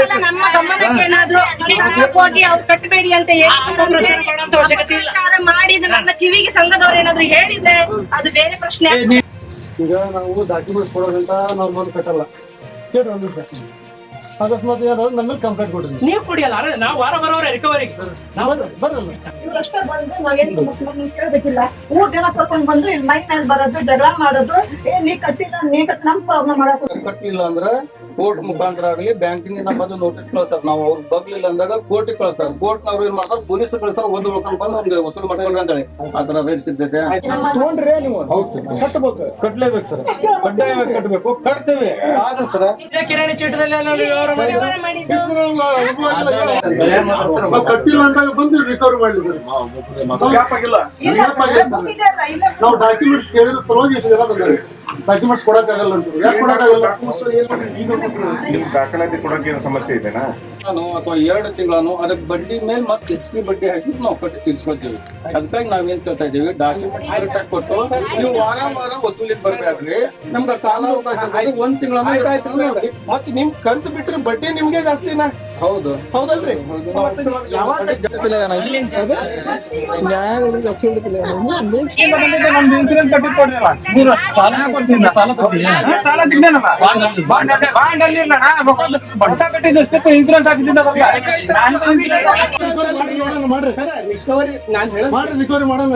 ಸಲ ನಮ್ಮ ಗಮನಕ್ಕೆ ಏನಾದ್ರು ಹೋಗಿ ಅವ್ರು ಕಟ್ಟಬೇಡಿ ಅಂತ ಹೇಳಿ ಪ್ರಚಾರ ಮಾಡುವಂತ ಅವಶ್ಯಕತೆ ಇಲ್ಲ. ಪ್ರಚಾರ ಮಾಡಿ ಇದು ನನ್ನ ಕಿವಿಗೆ ಸಂಘದವ್ರು ಏನಾದ್ರು ಹೇಳಿದ್ರೆ ಅದು ಬೇರೆ ಪ್ರಶ್ನೆ ಈಗ ನಾವು ಡಾಕ್ಯುಮೆಂಟ್ಸ್ ಕೊಡೋದಂತ ನಾವು ಕಟ್ಟಲ್ಲ. ಕೇಳಿ ಒಂದು ನಿಮಿಷ. ಅಕಸ್ಮಾತ್ ಏನಾದ್ರು ನಮ್ಗೆ ಮೇಲೆ ಕಂಪ್ಲೇಂಟ್ ಕೊಡ್ರಿ ನೀವು. ಕುಡಿಯಲ್ಲ ಅರೆ ನಾವು ವಾರ ಬರೋರೆ ರಿಕವರಿ ನಾವು ಬರ್ರಿ ಬರಲ್ಲ ಇವ್ರಷ್ಟೇ ಬಂದು ನಾವೇನ್ ಸಮಸ್ಯೆ ನೀವು ಕೇಳ್ಬೇಕಿಲ್ಲ. ಮೂರ್ ಜನ ಕರ್ಕೊಂಡ್ ಬಂದು ಇಲ್ಲಿ ಮೈಕ್ ಮೇಲೆ ಬರೋದು ಜಗಳ ಮಾಡೋದು. ಏ ನೀ ಕಟ್ಟಿಲ್ಲ ನೀ ಕಟ್ಟಿ ನಮ್ ಪ್ರಾಬ್ಲಮ್ ಮಾಡಕ್ ಕಟ್ಟಲಿಲ್ಲ ಅಂದ್ರೆ ಕೋರ್ಟ್ ಮುಖಾಂತರ ಆಗಲಿ ಬ್ಯಾಂಕಿನಿಂದ ಬಂದು ನೋಟಿಸ್ ಕಳ್ತಾರೆ ನಾವು ಅವ್ರು ಬಗ್ಲಿಲ್ಲ ಅಂದಾಗ ಕೋರ್ಟ್ ಕಳ್ತಾರೆ ಕೋರ್ಟ್ ನವ್ರು ಏನ್ ಮಾಡ್ತಾರೆ? ಪೊಲೀಸ್ ಕಳ್ತಾರೆ ಒಂದು ಉಳ್ಕೊಂಡ್ ಬಂದು ಅವ್ರಿಗೆ ವಸೂಲು ಮಾಡ್ಕೊಂಡ್ರೆ ಅಂತೇಳಿ. ಆ ತರ ರೇಟ್ ಸಿಗ್ತೈತೆ. ತಗೊಂಡ್ರೆ ನೀವು ಕಟ್ಟಬೇಕು ಕಟ್ಲೇಬೇಕು ಸರ್. ಕಡ್ಡಾಯವಾಗಿ ಕಟ್ಟಬೇಕು ಕಟ್ತೇವೆ. ಆದ್ರೆ ಸರ್ ಇದೇ ಕಿರಾಣಿ ಚೀಟದಲ್ಲಿ ಕಟ್ಟಿಲ್ಲ ಅಂದಾಗ ಬಂದು ರಿಕವರಿ ಮಾಡಿದ್ರು ನಾವು ಡಾಕ್ಯುಮೆಂಟ್ಸ್ ಕೇಳಿದ್ರೆ ಸಲುವಾಗಿ ಎಷ್ಟು ಜನ ಬಂದಾರೆ ಡಾಕ್ಯುಮೆಂಟ್ಸ್ ಕೊಡಕ್ಕಾಗಲ್ಲ ಅಂತ ಯಾಕೆ ಕೊಡಕ್ಕಾಗಲ್ಲ ದಾಖಲಾತಿ ಕೊಡಕ್ಕೆ ಏನು ಸಮಸ್ಯೆ ಇದೆನಾ ನಾನು ಅಥವಾ ಎರಡು ತಿಂಗಳನ್ನು ಅದಕ್ಕೆ ಬಡ್ಡಿ ಮೇಲೆ ಮತ್ತೆ ಹೆಚ್ಚಿಗೆ ಬಡ್ಡಿ ಹಾಕಿ ನಾವು ಕಟ್ಟಿ ತೀರ್ಸ್ಕೊಳ್ತೀವಿ ಅದಕ್ಕಾಗಿ ನಾವೇನ್ ಕೇಳ್ತಾ ಇದೀವಿ ಡಾಕ್ಯುಮೆಂಟ್ ಕರೆಕ್ಟ್ ಆಗಿ ಕೊಟ್ಟು ನೀವು ವಾರ ವಾರ ವಸೂಲಿಗೆ ಬರ್ಬೇಡ್ರಿ ನಮ್ಗೆ ಕಾಲಾವಕಾಶ ಒಂದ್ ತಿಂಗಳ ಮತ್ತೆ ನಿಮ್ ಕಂತು ಬಿಟ್ರೆ ಬಡ್ಡಿ ನಿಮ್ಗೆ ಜಾಸ್ತಿನಾ? ಹೌದು. ಹೌದಲ್ರಿ? ಇನ್ಸೂರೆನ್ಸ್ ಕಟ್ಟಿ ಆಫೀಸಿಂದ ಮಾಡ್ರಿ ಸರ್ ರಿಕವರಿ ನಾನ್ ಹೇಳ ಮಾಡ್ರಿ ರಿಕವರಿ ಮಾಡೋಣ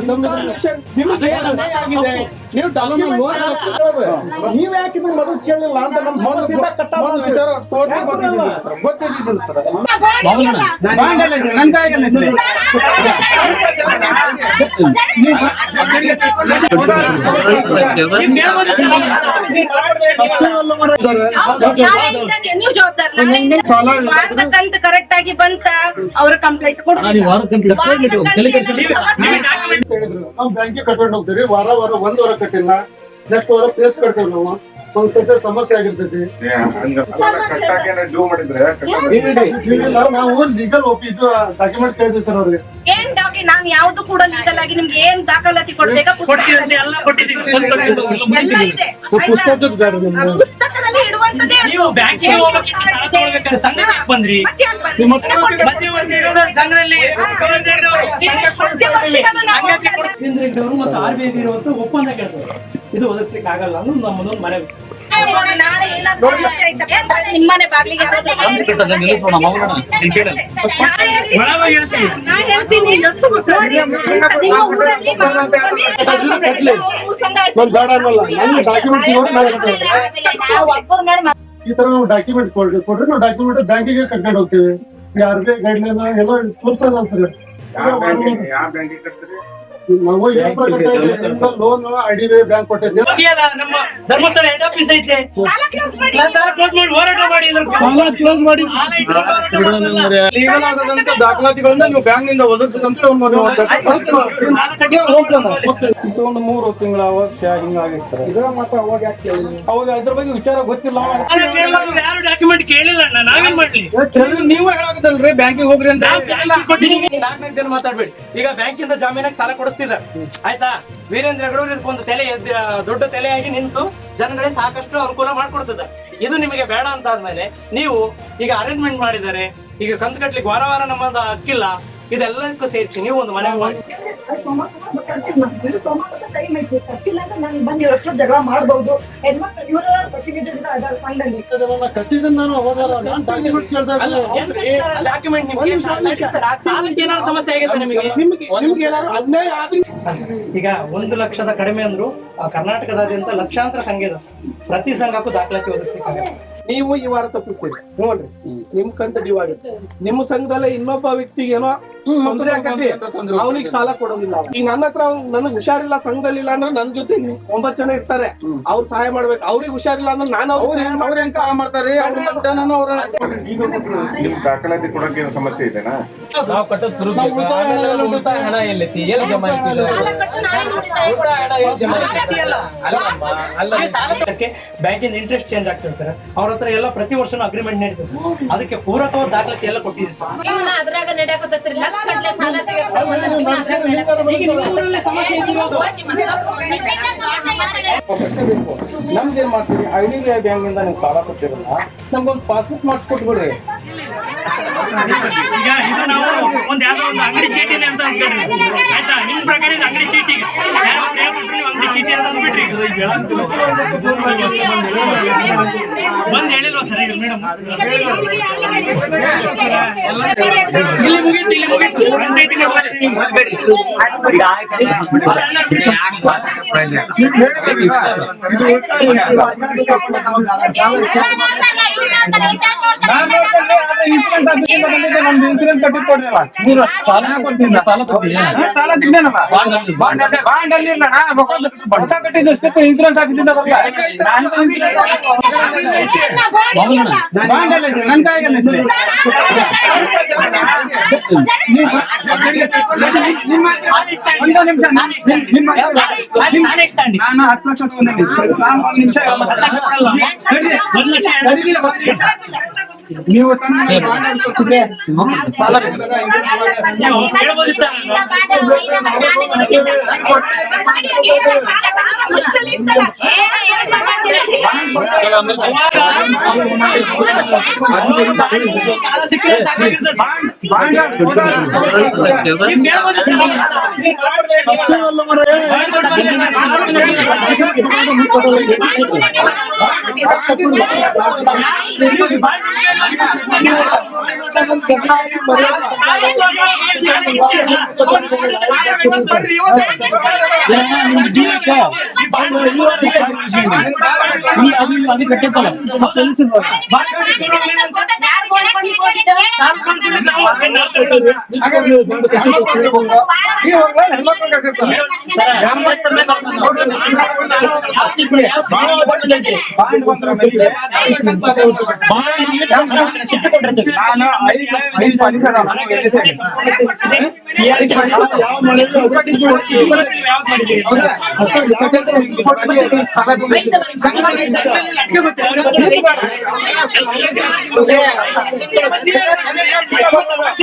ನೀವು ಡಾಕ್ಯುಮೆಂಟ್ ನೀವ್ ಯಾಕೆ ಮೊದಲು ಕೇಳಿಲ್ಲ ಅಂತ ನಮ್ಮ ಸಮಸ್ಯೆ ಸರ್ ನೀವು ಕರೆಕ್ಟ್ ಆಗಿ ಬಂತ ಅವ್ರ ಕಂಪ್ಲೇಂಟ್ ನಾವು ಬ್ಯಾಂಕಿಗೆ ಕಟ್ಕೊಂಡು ಹೋಗ್ತೀವಿ ವಾರ ವಾರ ಒಂದ್ ವಾರ ಕಟ್ಟಿಲ್ಲ ನೆಕ್ಸ್ಟ್ ವಾರ ಸೇರ್ಸ್ ಕಟ್ತೇವೆ ನಾವು ಒಂದ್ ಸಮಸ್ಯೆ ಆಗಿರ್ತೈತಿ. ನಾವು ಲೀಗಲ್ ಇದು ಡಾಕ್ಯುಮೆಂಟ್ ಕೇಳಿದ್ವಿ ಸರ್ ಅವ್ರಿಗೆ. ಏನ್ ಡಾಕ್ಟರ್ ನಾನ್ ಯಾವ್ದು ಕೂಡ ಲೀಗಲ್ ಆಗಿ ನಿಮ್ಗೆ ಏನ್ ದಾಖಲಾತಿ ಕೊಡ್ಬೇಕಾ? ಪುಸ್ತಕ ಕೊಡ್ತೀವಿ ಅಂತ ಎಲ್ಲಾ ಕೊಟ್ಟಿದ್ದೀನಿ ಸೊ ಪುಸ್ತಕದ ಬೇಡ ಆ ಪುಸ್ತಕದಲ್ಲಿ ಇಡುವಂತದ್ದೇ ನೀವು ಬ್ಯಾಂಕಿಗೆ ಹೋಗ್ಬೇಕಿತ್ತು ಸಾಲ ತಗೊಳ್ಬೇಕಾದ್ರೆ ಬಂದ್ರಿ? ಮತ್ತೆ ಆರ್ ಬಿ ಐ ಇರುವಂತ ಒಪ್ಪಂದ ಕೇಳ್ತಾರೆ ಇದು ಒದಗಿಸ್ಲಿಕ್ಕೆ ಆಗಲ್ಲ ಅನ್ನೋದು ನಮ್ಮದೊಂದು ಮನವಿ ನಿಮ್ಮನೆ ಬಾಗಿಲಿಗೆ ಡಾಕ್ಯುಮೆಂಟ್ಸ್ ಒಬ್ಬರು ಈ ತರ ನಾವು ಡಾಕ್ಯುಮೆಂಟ್ ಕೊಡ್ರಿ ಕೊಡ್ರಿ, ನಾವು ಡಾಕ್ಯುಮೆಂಟ್ ಬ್ಯಾಂಕಿಗೆ ಕಟ್ಕೊಂಡು ಹೋಗ್ತೀವಿ. ಆರ್ ಬಿ ಐ ಗೈಡ್ಲೈನ್ ಎಲ್ಲ ತೋರಿಸಲ್ಲ ಸರ್. ಯಾವ ಬ್ಯಾಂಕಿಗೆ ಕಟ್ತೀರಿ loan I D B bank ಕೊಟ್ಟಿದ್ದೆ ನಮ್ಮ ಧರ್ಮಸ್ಥಳ ಹೆಡ್ ಆಫೀಸ್ ಐತೆ. ಸಾಲ ಕ್ಲೋಸ್ ಮಾಡಿ. ಸಾಲ ಕ್ಲೋಸ್ ಮಾಡಿ ಹೋರಾಟ ಮಾಡಿ ಇದ್ರ ಕ್ಲೋಸ್ ಮಾಡಿ. ಸಾಲ ಇಟ್ಕೊಂಡು ಹೋರಾಟ ಲೀಗಲ್ ಆಗೋದಂತ ದಾಖಲಾತಿಗಳನ್ನ ನೀವು ಬ್ಯಾಂಕ್ನಿಂದ ಒದಗಿಸಿದಂತ ಒಂದು ಮೂರು ತಿಂಗಳ ವರ್ಷ ಹಿಂಗಾಗಿತ್ತು ಸರ್. ಇದರ ಮಾತ್ರ ಅವಾಗ ಯಾಕೆ ಕೇಳಿದ್ರಿ ಅವಾಗ ಅದ್ರ ಬಗ್ಗೆ ವಿಚಾರ ಗೊತ್ತಿಲ್ಲ. ಯಾರು ಡಾಕ್ಯುಮೆಂಟ್ ಕೇಳಿಲ್ಲ ಅಣ್ಣ ನಾವೇನ್ ಮಾಡ್ಲಿ? ನೀವು ಹೇಳಾಕದಲ್ರಿ ಬ್ಯಾಂಕಿಗೆ ಹೋಗ್ರಿ ಅಂತ. ನಾಲ್ಕೈದು ಜನ ಮಾತಾಡ್ಬೇಡಿ. ಈಗ ಬ್ಯಾಂಕಿಂದ ಜಾಮೀನಾಗಿ ಸಾಲ ಕೊಡಿಸ್ತೀರ ಆಯ್ತಾ? ವೀರೇಂದ್ರ ಹೆಗಡೂರು ಇದಕ್ಕೊಂದು ತಲೆ ದೊಡ್ಡ ತಲೆಯಾಗಿ ನಿಂತು ಜನಗಳಿಗೆ ಸಾಕಷ್ಟು ಅನುಕೂಲ ಮಾಡ್ಕೊಡ್ತದ. ಇದು ನಿಮಗೆ ಬೇಡ ಅಂತ ಆದ್ಮೇಲೆ ನೀವು ಈಗ ಅರೇಂಜ್ಮೆಂಟ್ ಮಾಡಿದ್ದಾರೆ. ಈಗ ಕಂತು ಕಟ್ಲಿಕ್ಕೆ ವಾರ ವಾರ ನಮ್ಮದು ಹಕ್ಕಿಲ್ಲ ಇದೆಲ್ಲದಕ್ಕೂ ಸೇರಿಸಿ ನೀವು ಒಂದು ಮನೆ ಮಾಡಿ ಸಮಸ್ಯೆ ಆಗಿದೆ ನಿಮಗೆ? ಈಗ ಒಂದು ಲಕ್ಷದ ಕಡಿಮೆ ಅಂದ್ರು ಆ ಕರ್ನಾಟಕದಾದ್ಯಂತ ಲಕ್ಷಾಂತರ ಸಂಘ ಇದೆ. ಪ್ರತಿ ಸಂಘಕ್ಕೂ ದಾಖಲಾತಿ ಒದಗಿಸ್ಲಿಕ್ಕಾಗತ್ತೆ. ನೀವು ಈ ವಾರ ತಪ್ಪಿಸ್ತೀರಿ ನೋಡ್ರಿ ನಿಮ್ ಕಂತ ಡ್ಯೂ ಆಗುತ್ತೆ ನಿಮ್ಮ ಸಂಘದಲ್ಲೇ ಇನ್ನೊಬ್ಬ ವ್ಯಕ್ತಿಗೆ ಏನೋ ತೊಂದರೆ ಆಗತ್ತೆ ಅವನಿಗೆ ಸಾಲ ಕೊಡೋದಿಲ್ಲ. ಈಗ ನನ್ನ ಹತ್ರ ನನಗ್ ಹುಷಾರಿಲ್ಲ ಸಂಘದಲ್ಲಿ ಇಲ್ಲ ಅಂದ್ರೆ ನನ್ ಜೊತೆ ಒಂಬತ್ ಜನ ಇರ್ತಾರೆ ಅವ್ರು ಸಹಾಯ ಮಾಡ್ಬೇಕು ಅವ್ರಿಗೆ ಹುಷಾರಿಲ್ಲ ಅಂದ್ರೆ ನಾನು ಅವ್ರು ಅವ್ರಿಗೆ ಮಾಡ್ತಾರೆ ನಿಮ್ ದಾಖಲಾತಿ ಕೊಡಕ್ಕೆ ಏನು ಸಮಸ್ಯೆ ಇದೆನಾ ನಾವು ಕಟ್ಟೋದು ಉಳಿತಾಯ ಹಣ ಎಲ್ಲೈತಿ ಎಲ್ಲಿ ಜಮಾ ಬ್ಯಾಂಕಿನ ಇಂಟ್ರೆಸ್ಟ್ ಚೇಂಜ್ ಆಗ್ತದೆ ಸರ್ ಅವ್ರ ಹತ್ರ ಎಲ್ಲ ಪ್ರತಿ ವರ್ಷನೂ ಅಗ್ರಿಮೆಂಟ್ ನಡೀತದೆ ಸರ್. ಅದಕ್ಕೆ ಪೂರಕವಾದ ದಾಖಲಾತಿ ಎಲ್ಲ ಕೊಟ್ಟಿದ್ದೀವಿ ಸರ್. ಜೀವನ ಅದ್ರಾಗ ನಡೆಯಕತ್ತೈತ್ರಿ ಲಕ್ಷ ಗಟ್ಲೆ ಸಾಲ ತೆಗೆದುಕೊಂಡು ಬಂದ ಜೀವನ ಅದ್ರಾಗ ನಡೆಯಕತ್ತೈತಿ. ಈಗ ನಿಮ್ಮ ಊರಲ್ಲೇ ಸಮಸ್ಯೆ ಇದ್ದಿರೋದು. ಕಟ್ಟಬೇಕು ನಮ್ದು ಏನ್ ಮಾಡ್ತೀವಿ I D B I bank ಇಂದ ನೀವು ಸಾಲ ಕೊಟ್ಟಿರಲ್ಲ? ನಮ್ಗೊಂದು ಪಾಸ್ಬುಕ್ ಮಾಡಿಸ್ಕೊಟ್ಬಿಡ್ರಿ. ಈಗ ಇದು ನಾವು ಒಂದ್ ಯಾವ್ದೋ ಒಂದು ಅಂಗಡಿ ಚೀಟಿನೇ ಅಂತ ಅಂದ್ಬಿಟ್ರಿ. ಆಯ್ತಾ? ನಿಮ್ ಪ್ರಕಾರ ಇದು ಅಂಗಡಿ ಚೀಟಿ. ಯಾರೋ ಒಂದ್ ಹೇಳ್ಬಿಟ್ರು ನೀವು ಅಂಗಡಿ ಚೀಟಿ ಅಂತ ಅಂದ್ಬಿಟ್ರಿ. ಬಂದ್ ಹೇಳಿಲ್ವಾ ಸರ್ ಇದು ಮೇಡಮ್? ಇಲ್ಲಿ ಮುಗೀತು ಇಲ್ಲಿ ಮುಗೀತು. ಪಂಚಾಯ್ತಿಗೆ ಇನ್ಸೂರೆನ್ಸ್ ಕಟ್ಟಿ ಕೊಡ್ರಲ್ಲ. ನೀವು ಸಾಲ ಕೊಡ್ತೀನಿ ಸಾಲ ಕೊಡ್ತೀನಿ. ಸಾಲ ತೆಗ್ದೇನಲ್ಲ? ಬಾಂಡ್ ಅದೇ ಬಾಂಡ್ ಅಲ್ಲಿ. ಇಲ್ಲ ಬಡ್ಡ ಕಟ್ಟಿದ್ದು ಸ್ಲಿಪ್ ಇನ್ಸೂರೆನ್ಸ್ ಆಫೀಸಿಂದ ಬರಲ್ಲ. ನಾನು ಬಾಂಡ್ ಅಲ್ಲಿ ಇದೆ, ನನ್ ಕೈಯಲ್ಲಿ ಇದೆ. ನಿಮ್ಮ ಒಂದು ನಿಮಿಷ ನಿಮ್ಮ ನಾನು ಹತ್ತು ಲಕ್ಷ ತಗೊಂಡಿದ್ದೀನಿ ನಾನು ಒಂದು ನಿಮಿಷ ಒಂದು ಲಕ್ಷ ಬಾಂಡ್ ಅಲ್ಲಿ ಕೊಟ್ಟಿದ್ರೆ ಸಾಲ ಬೇಕಾದಾಗ ಇದು ನಾನು ಐದು ಐದು ಪಾಲಿಸ ನಾನು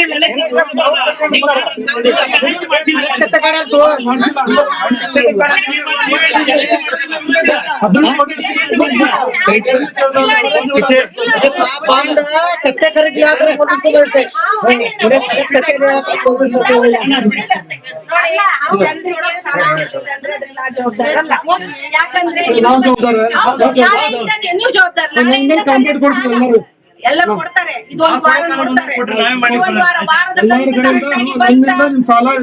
ಎಲ್ಲಿ ಸೇರಿ ಯಾಕಂದ್ರೆ ನಾವು ಜವಾಬ್ದಾರ. ಹೌದು, ನಾಳೆಯಿಂದ ನೀವು ಜವಾಬ್ದಾರ ಎಲ್ಲ ಕೊಡ್ತಾರೆ. ಇದೊಂದು ವಾರ ವಾರ ವಾರದ ಕಂತು ಆಗಿ ಬಂತ.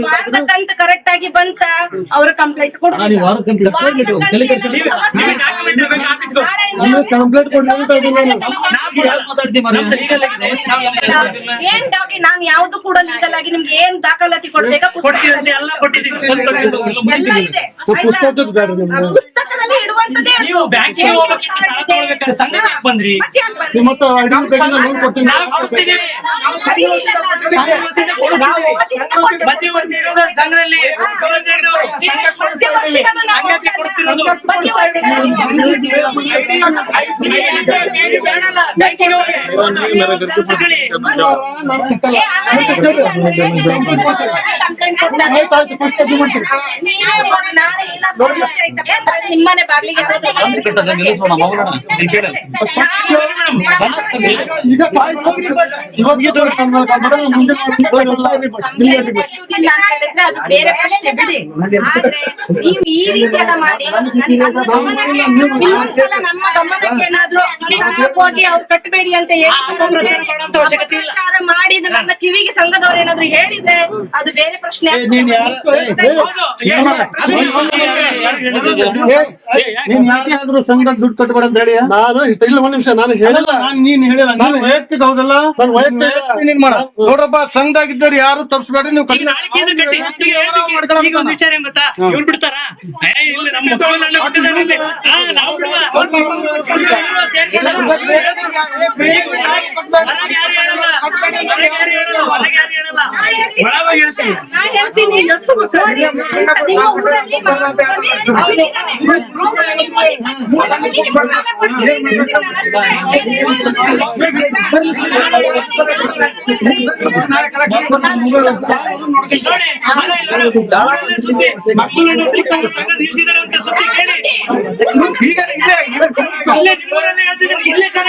ವಾರದ ಕಂತು ಕರೆಕ್ಟ್ ಆಗಿ ಬಂತ ಅವ್ರ ಕಂಪ್ಲೇಂಟ್ ಕೊಡ್ತಾರೆ. ಅಂದ್ರೆ ಕಂಪ್ಲೇಂಟ್. ಏನ್ ಡಾಕ್ಟರ್ ನಾನು. ಯಾವ್ದು ಕೂಡ ಲೀಗಲ್ ಆಗಿ ನಿಮ್ಗೆ ಏನ್ ದಾಖಲಾತಿ ಕೊಡ್ಬೇಕಾ? ಎಲ್ಲ ಇದೆ. ಪುಸ್ತಕದಲ್ಲಿ ಇಡುವಂತದ್ದೇ ಬಂದ್ರಿ? ಮಧ್ಯವರ್ತಿ ಇರೋದು ಸಂಘದಲ್ಲಿ. ಸಂಘಕ್ಕೆ ಕೊಡ್ತಿರೋದು ನಿಮ್ಮನೆ ಬಾಗಿಲಿಗೆ ಇಲ್ಲ ಅಂತ ಹೇಳಿದ್ರೆ ಅದು ಬೇರೆ ಪ್ರಶ್ನೆ ಬಿಡಿ. ಆದ್ರೆ ನೀವು ಈ ರೀತಿ ಎಲ್ಲ ಮಾಡಿ. ನನ್ನ- ನಮ್ಮ ಗಮನಕ್ಕೆ ಇನ್ನೊಂದ್ಸಲ ನಮ್ಮ ಗಮನಕ್ಕೆ ಏನಾದ್ರು ಸಂಘಕ್ಕೆ ಹೋಗಿ ಅವ್ರು ಕಟ್ಟಬೇಡಿ ಅಂತ ಹೇಳಿ ಅಪಪ್ರಚಾರ ಮಾಡಿ ನನ್ನ ಕಿವಿಗೆ ಸಂಘದವ್ರು ಏನಾದ್ರು ಹೇಳಿದ್ರೆ ಅದು ಬೇರೆ ಪ್ರಶ್ನೆ. ನೀನ್ ಯಾರಿಗಾದ್ರೂ ಸಂಘ ದುಡ್ಡು ಕಟ್ಬೇಡ ಅಂತ ಹೇಳಿ? ನಾನು ಇಲ್ಲ ಒಂದ್ ನಿಮಿಷ. ನಾನು ಹೇಳಲ್ಲ. ನಾನ್ ನೀನ್ ಹೇಳಿಲ್ಲ. ನಾನು ವೈಯಕ್ತಿಕ ಹೌದಲ್ಲ? ನಾನು ವೈಯಕ್ತಿಕ ನೀನ್ ಮಾಡ ನೋಡ್ರಪ್ಪ ಸಂಘದಾಗಿದ್ದಾರೆ ಯಾರು ತಪ್ಸ್ಬೇಡ್ರಿ ನೀವು ವಿಚಾರ ಏನ್ ಗೊತ್ತಾ? ಇವ್ರು ಬಿಡ್ತಾರ? ಹೇಳ್ತೀನಿ. ನಿಲ್ಸಿದ್ದಾರೆ ಅಂತ ಸುದ್ದಿ ಕೇಳಿ ಇಲ್ಲೇ ನಿಮ್ಮೂರಲ್ಲೇ ಹೇಳ್ತಿದ್ದಾರೆ ಇಲ್ಲೇ ಜನ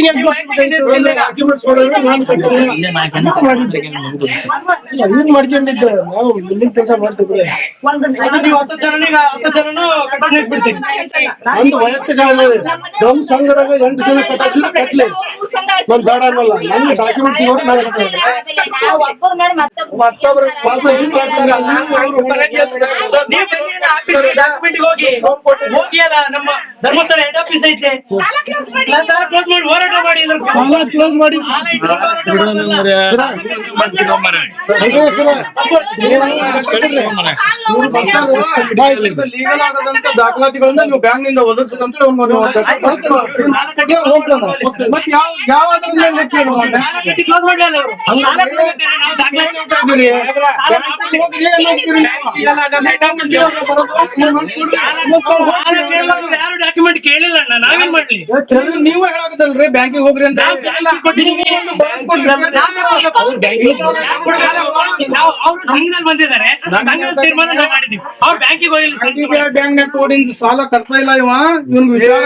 ಏನ್ ಮಾಡ್ಕೊಂಡಿದ್ದೆ? ನಾವು ಇಲ್ಲಿ ಕೆಲಸ ಮಾಡ್ತಿದ್ರೆ ಒಂದು ವೈಯಕ್ತಿಕ ಸಂಘದಾಗ ಎಂಟು ಜನ ಕಟ್ಟಾಕ್ಸಿದ್ರೆ ಕಟ್ಲಿ. ನಾನ್ ಬೇಡ ಅನ್ನಲ್ಲ. ನನ್ ಡಾಕ್ಯುಮೆಂಟ್ಸ್ ನೋಡಿ ನಾನು. ಮತ್ತೊಬ್ರು ಡಾಕ್ಯುಮೆಂಟ್ಗೆ ಹೋಗಿ. ಹೋಗಿ ಅಲ್ಲ ನಮ್ಮ ಧರ್ಮಸ್ಥಳ ಹೆಡ್ ಆಫೀಸ್ ಐತೆ. ಕ್ಲೋಸ್ ಮಾಡಿ. ನಾನು ಕ್ಲೋಸ್ ಮಾಡಿ ಹೋರಾಟ ಮಾಡಿ ಕ್ಲೋಸ್ ಮಾಡಿ. ಲೀಗಲ್ ಆಗದಂತ ದಾಖಲಾತಿಗಳನ್ನ ನೀವು ಬ್ಯಾಂಕ್ನಿಂದ ಒದಗಿಸದಂತ ಮತ್ ಯಾವ ಯಾವ ಕ್ಲೋಸ್ ಡಾಕ್ಯುಮೆಂಟ್ ಕೇಳಿಲ್ಲ ಅಣ್ಣ ನಾವೇನ್ ಮಾಡ್ಲಿ? ಕೇಳಿದ್ರೆ ನೀವು ಹೇಳಾಕತ್ತಲ್ರಿ ಬ್ಯಾಂಕಿಗೆ ಹೋಗ್ರಿ ಅಂತ ನಾವ್ ಅವರು ಸಂಘದಲ್ಲಿ ಬಂದಿದ್ದಾರೆ. ಸಂಘದ ತೀರ್ಮಾನ ನಾವು ಮಾಡಿದೀವಿ ಅವ್ರು ಬ್ಯಾಂಕಿಗೆ ಹೋಗಿಲ್ಲ ಬ್ಯಾಂಕ್ ಸಾಲ ಕಟ್ತಾ ಇಲ್ಲ ಇವ? ವಿಚಾರ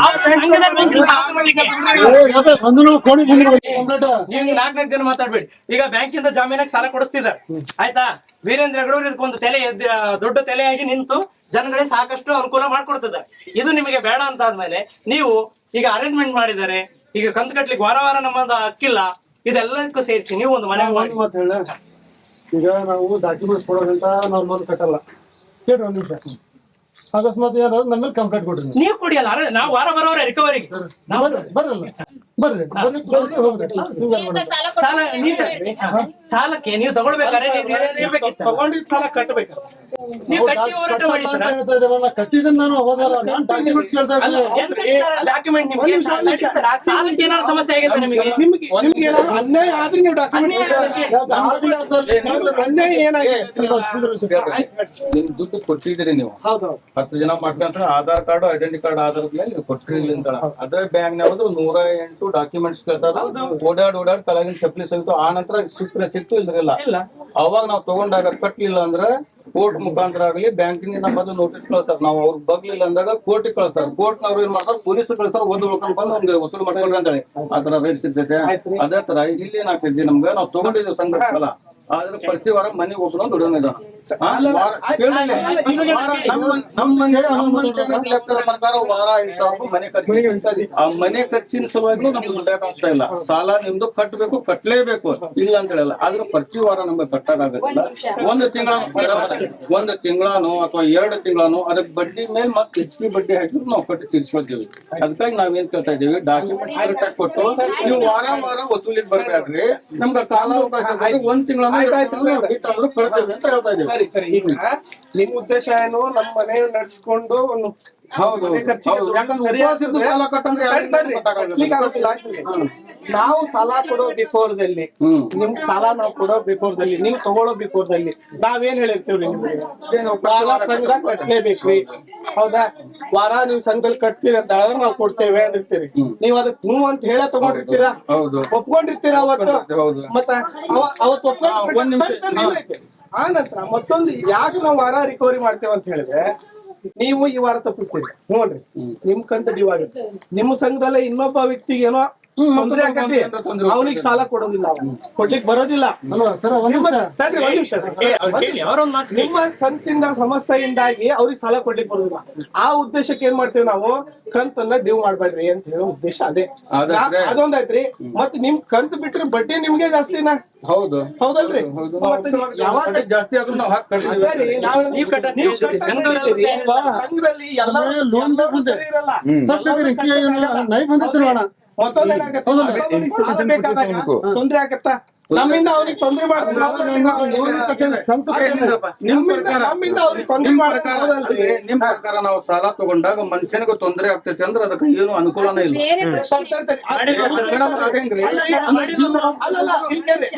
ಅವರು ಸಂಘದಲ್ಲಿ ಸಾಲ ಮಾಡ್ಲಿಕ್ಕೆ ಕಂಪ್ಲೇಂಟ್ ನಾಲ್ಕು ಜನ ಮಾತಾಡ್ಬೇಡಿ. ಈಗ ಬ್ಯಾಂಕಿಂದ ಜಾಮೀನಾಗಿ ಸಾಲ ಕೊಡಿಸ್ತಿದ್ದಾರೆ ಆಯ್ತಾ? ವೀರೇಂದ್ರ ಹೆಗಡೂರು ಇದಕ್ಕೊಂದು ತಲೆ ದೊಡ್ಡ ತಲೆಯಾಗಿ ನಿಂತು ಜನಗಳಿಗೆ ಸಾಕಷ್ಟು ಅನುಕೂಲ ಮಾಡ್ಕೊಡ್ತದ. ಇದು ನಿಮಗೆ ಬೇಡ ಅಂತ ಆದ್ಮೇಲೆ ನೀವು ಈಗ ಅರೇಂಜ್ಮೆಂಟ್ ಮಾಡಿದ್ದಾರೆ ಈಗ ಕಂತು ಕಟ್ಲಿಕ್ಕೆ ವಾರ ವಾರ ನಮ್ಮದು ಹಕ್ಕಿಲ್ಲ ಇದೆಲ್ಲದಕ್ಕೂ ಸೇರಿಸಿ ನೀವು ಒಂದು ಮನೆ ಮಾಡಿ ಒಂದು ಮಾತು ಹೇಳ ಈಗ ನಾವು ಡಾಕ್ಯುಮೆಂಟ್ಸ್ ಕೊಡೋದಂತ ನಾವು ಲೋನ್ ಕಟ್ಟಲ್ಲ. ಕೇಳಿ ಒಂದು ನಿಮಿಷ. ಅಕಸ್ಮಾತ್ ಏನಾದ್ರು ನಮ್ಮ ಮೇಲೆ ಕಂಪ್ಲೇಂಟ್ ಕೊಡ್ರಿ ನೀವು. ನೀವು ಕೊಡಿಯಲ್ಲ ಅರೆ ನಾವು ವಾರ ಬರೋರೆ ರಿಕವರಿಗೆ ಬರ್ರಲ್ಲ ಸಾಲ ಸಾಲಕ್ಕೆ ನೀವು ತಗೊಳ್ಬೇಕಾದ್ರೆ ನೀವು ಸಾಲ ಕಟ್ಟಬೇಕು ನೀವು ಕಟ್ಟಿ ಹೋರಾಟ ಮಾಡಿ ಅಂತ ಸರ್ ಕಟ್ಟಿದ್ದನ್ನ ನಾನು ಹೋದಲ್ಲ ನಾನು ಡಾಕ್ಯುಮೆಂಟ್ಸ್ ಕೇಳ್ತಾ ಅಲ್ಲ ಇದ್ದೀನಿ. ಡಾಕ್ಯುಮೆಂಟ್ ನಿಮ್ಗೆ? ಸಾಲಕ್ಕೆ ಏನಾದ್ರು ಸಮಸ್ಯೆ ಆಗಿದೆ ನಿಮಗೆ? ನಿಮ್ಗೆ ನಿಮ್ಗೆ ಏನಾದ್ರು ಅನ್ಯಾಯ ಆದ್ರೆ ನೀವು ಡಾಕ್ಯುಮೆಂಟ್ ಯಾಕೆ ಆದಿನ ಅರ್ಥದಲ್ಲಿ ಅನ್ಯಾಯ ಏನಾಗಿದೆ? ನಿಮ್ ದುಡ್ಡು ಕೊಟ್ಟಿದ್ದೀರಿ ನೀವು. ಹತ್ತು ಜನ ಮಾಡ್ಕೊಂಡ್ರೆ ಆಧಾರ್ ಕಾರ್ಡ್ ಐಡೆಂಟಿ ಕಾರ್ಡ್ ಆಧಾರದ ಮೇಲೆ ನೀವು ಕೊಟ್ಟಿರಲಿಲ್ಲ ಅಂತ ಅದೇ ಬ್ಯಾಂಕ್ ನಾವ್ದು ನೂರ ಎಂಟು ಡಾಕ್ಯುಮೆಂಟ್ಸ್ ಕೇಳ್ತದ ಓಡಾಡ್ ಓಡಾಡ್ ಕಲಾಗಿನ ಚಪ್ಪಲಿ ಸಿಗ್ತು ಆ ನಂತರ ಸಿಕ್ಕರೆ ಸಿಕ್ತು ಇಲ್ದಿರಲ್ಲ. ಇಲ್ಲ. ಅವಾಗ ನಾವು ತಗೊಂಡಾಗ ಕಟ್ಲಿಲ್ಲ ಅಂದ್ರೆ ಕೋರ್ಟ್ ಮುಖಾಂತರ ಆಗಲಿ ಬ್ಯಾಂಕಿನಿಂದ ಬಂದು ನೋಟಿಸ್ ಕಳಿಸ್ತಾರೆ. ನಾವು ಅವ್ರಿಗೆ ಬಗ್ಲಿಲ್ಲ ಅಂದಾಗ ಕೋರ್ಟಿಗೆ ಕಳಿಸ್ತಾರೆ. ಕೋರ್ಟ್ ನವ್ರು ಏನ್ ಮಾಡ್ತಾರೆ? ಪೊಲೀಸ್ ಕಳಿಸ್ತಾರೆ. ಒಂದು ಉಳ್ಕೊಂಡ್ ಬಂದು ಒಂದು ವಸೂಲು ಮಾಡ್ಕೊಂಡ್ರೆ ಅಂತೇಳಿ. ಆ ತರ ರೇಟ್ ಸಿಗ್ತೈತೆ. ಅದೇ ತರ ಇಲ್ಲಿ ಏನಾಗ್ತೈತಿ ನಮ್ಗೆ ನಾವು ತಗೊಂಡಿದ್ದೀವಿ ಸಂಘಟನೆ ಆದ್ರೆ ಪ್ರತಿ ವಾರ ಮನೆಗೆ ಮನೆ ನಮ್ಮ ಮನೆ ಲೆಕ್ಕದ ಪ್ರಕಾರ ವಾರ ಐದು ಸಾವಿರ ರೂಪಾಯಿ ಮನೆ ಖರ್ಚು ಆ ಮನೆ ಖರ್ಚಿನ ಸಲುವಾಗಿ ನಮ್ಗೆ ದುಡ್ಡಾಕ್ ಇಲ್ಲ. ಸಾಲ ನಿಮ್ದು ಕಟ್ಟಬೇಕು ಕಟ್ಲೇಬೇಕು. ಇಲ್ಲ ಅಂತ ಹೇಳಲ್ಲ. ಆದ್ರೆ ಪ್ರತಿ ವಾರ ನಮ್ಗೆ ಕಟ್ಟಾಗಲ್ಲ ಒಂದು ತಿಂಗಳ ಒಂದು ತಿಂಗಳಾನು ಅಥವಾ ಎರಡು ತಿಂಗಳಾನು ಅದಕ್ಕೆ ಬಡ್ಡಿ ಮೇಲೆ ಮತ್ತೆ ಹೆಚ್ಚಿಗೆ ಬಡ್ಡಿ ಹಾಕಿದ್ರು ನಾವು ಕಟ್ಟಿ ತೀರ್ಸ್ಕೊಳ್ತೀವಿ. ಅದಕ್ಕಾಗಿ ನಾವೇನ್ ಕೇಳ್ತಾ ಇದೀವಿ ಡಾಕ್ಯುಮೆಂಟ್ ಕರೆಕ್ಟ್ ಆಗಿ ಕೊಟ್ಟು ನೀವು ವಾರ ವಾರ ವಸೂಲಿಗೆ ಬರ್ಬೇಡ್ರಿ. ನಮ್ಗೆ ಕಾಲಾವಕಾಶ ಒಂದ್ ತಿಂಗಳ ಸರಿ. ಸರಿ ಈಗ ನಿಮ್ ಉದ್ದೇಶ ಏನು? ನಮ್ಮ ಮನೆ ನಡ್ಸ್ಕೊಂಡು ಒಂದು ಹೌದು. ನಾವು ಸಾಲ ಕೊಡೋ ಬಿಫೋರ್ ದಲ್ಲಿ ನಿಮ್ ಸಾಲ ನಾವು ಕೊಡೋ ಬಿಫೋರ್ದಲ್ಲಿ ನೀವು ತಗೊಳ್ಳೋ ಬಿಫೋರ್ದಲ್ಲಿ ನಾವೇನ್ ಹೇಳಿರ್ತೀವ್ರಿ ನಿಮ್ಗೆ? ವಾರ ಸಂಘ ಕಟ್ಲೇಬೇಕ್ರಿ. ಹೌದಾ? ವಾರ ನೀವು ಸಂಘದಲ್ಲಿ ಕಟ್ತೀರಿ ಅಂತ ಹೇಳಿದ್ರೆ ನಾವು ಕೊಡ್ತೇವೆ ಅಂದಿರ್ತೀರಿ. ನೀವ್ ಅದಕ್ಕೆ ಹ್ಞೂ ಅಂತ ಹೇಳ ತಗೊಂಡಿರ್ತೀರಾ? ಹೌದು ಒಪ್ಕೊಂಡಿರ್ತೀರಾ ಅವತ್ತು? ಹೌದು. ಮತ್ತ ಅವ- ಅವತ್ತು. ಒಪ್ಕೊಂಡು ಆ ನಂತರ ಮತ್ತೊಂದು ಯಾಕೆ ನಾವು ವಾರ ರಿಕವರಿ ಮಾಡ್ತೇವೆ ಅಂತ ಹೇಳಿದ್ರೆ ನೀವು ಈ ವಾರ ತಪ್ಪಿಸ್ತೀರಿ. ನೋಡ್ರಿ ನಿಮ್ ಕಂತ ಡಿವ್ ಆಗುತ್ತೆ ನಿಮ್ಮ ಸಂಘದಲ್ಲೇ ಇನ್ನೊಬ್ಬ ವ್ಯಕ್ತಿಗೆ ಏನೋ ತೊಂದ್ರೆ ಆಗತ್ತೆ ಅವನಿಗೆ ಸಾಲ ಕೊಡೋದಿಲ್ಲ ಕೊಡ್ಲಿಕ್ಕೆ ಕೊಡ್ಲಿಕ್ ಬರೋದಿಲ್ಲ ನಿಮ್ಮ ಕಂತಿಂದ ಸಮಸ್ಯೆಯಿಂದಾಗಿ ಅವ್ರಿಗೆ ಸಾಲ ಕೊಡ್ಲಿಕ್ಕೆ ಬರೋದಿಲ್ಲ. ಆ ಉದ್ದೇಶಕ್ಕೆ ಏನ್ ಮಾಡ್ತೇವೆ ನಾವು? ಕಂತನ್ನ ಡ್ಯೂ ಮಾಡ್ಬೇಡ್ರಿ ಅಂತ ಹೇಳೋ ಉದ್ದೇಶ ಅದೇ. ಅದೊಂದಾಯ್ತ್ರಿ. ಮತ್ತೆ ಮತ್ ನಿಮ್ ಕಂತ್ ಬಿಟ್ರೆ ಬಡ್ಡಿ ನಿಮ್ಗೆ ಜಾಸ್ತಿನಾ ಹೌದು. ಹೌದಲ್ರಿ? ಹೌದು ಯಾವಾಗ ಜಾಸ್ತಿ ಆದ್ರೂ ನಾವು ಹಾಕಿ ಕಟ್ತೀವಿ ನಾವು ಕಟ್ಟೋದು ನೀವು ಸಂಘದಲ್ಲಿ ಎಲ್ಲರೂ ಸರಿ ಇರಲ್ಲ. ನೈ ಬಂದಿತ್ತು ಅಣ್ಣ ಮತ್ತೊಂದ್ ಏನಾಗತ್ತೆ? ತೊಂದ್ರೆ ಆಗತ್ತಾ? ನಮ್ಮಿಂದ ಅವ್ರಿಗೆ ತೊಂದ್ರೆ ಮಾಡಿದ್ರೆ ನಿಮ್ ಪ್ರಕಾರ ನಾವು ಸಾಲ ತಗೊಂಡಾಗ ಮನುಷ್ಯನಿಗೂ ತೊಂದರೆ ಆಗ್ತೈತೆ ಅಂದ್ರೆ ಅದಕ್ಕೆ ಏನು ಅನುಕೂಲನೇ ಇಲ್ಲ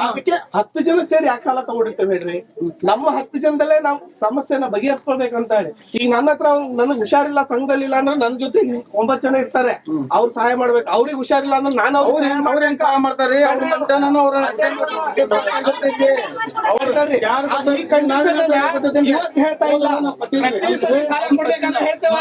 ಅದಕ್ಕೆ ಹತ್ತು ಜನ ಸೇರಿ ಯಾಕೆ ಸಾಲ ತಗೊಂಡಿರ್ತೇವೆ ಹೇಳ್ರಿ ನಮ್ಮ ಹತ್ತು ಜನದಲ್ಲೇ ನಾವು ಸಮಸ್ಯೆನ ಬಗೆಹರಿಸ್ಕೊಳ್ಬೇಕಂತ ಹೇಳಿ ಈಗ ನನ್ನ ಹತ್ರ ನನಗ್ ಹುಷಾರಿಲ್ಲ ಸಂಘದಲ್ಲಿಲ್ಲ ಅಂದ್ರೆ ನನ್ನ ಜೊತೆ ಒಂಬತ್ ಜನ ಇರ್ತಾರೆ ಅವ್ರು ಸಹಾಯ ಮಾಡ್ಬೇಕು ಅವ್ರಿಗೆ ಹುಷಾರಿಲ್ಲ ಅಂದ್ರೆ ನಾನು ಅವ್ರ ಸಹಾಯ ಮಾಡ್ತಾರೆ ಅವ್ರ ಇವತ್ತು ಹೇಳ್ತಾ ಇಲ್ಲ ಪ್ರತಿ ಸಲ ಸಾಲ ಕೊಡ್ಬೇಕಂತ ಹೇಳ್ತೇವ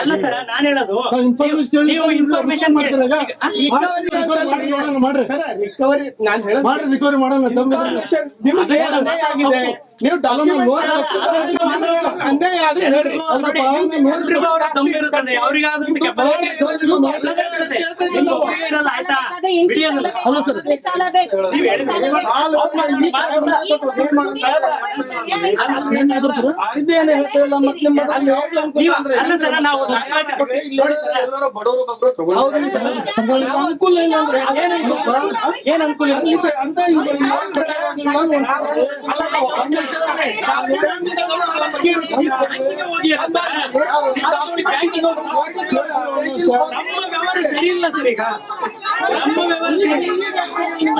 ಅಲ್ಲ, ಸರ್ ನಾನ್ ಹೇಳೋದು ನಾವು ಇನ್ಫಾರ್ಮೇಶನ್ ರಿಕವರಿ ನಾನು ಹೇಳೋದು ರಿಕವರಿ ಮಾಡೋಣ ನಿಮ್ಗೆ ಆಗಿದೆ? ನೀವು ಅನ್ಯಾಯ ಆದ್ರೆ ಹೇಳ್ರಿ. ಅನುಕೂಲ ಇಲ್ಲ ಅಂದ್ರೆ ಏನ್ ಅನುಕೂಲ? ಅಂತ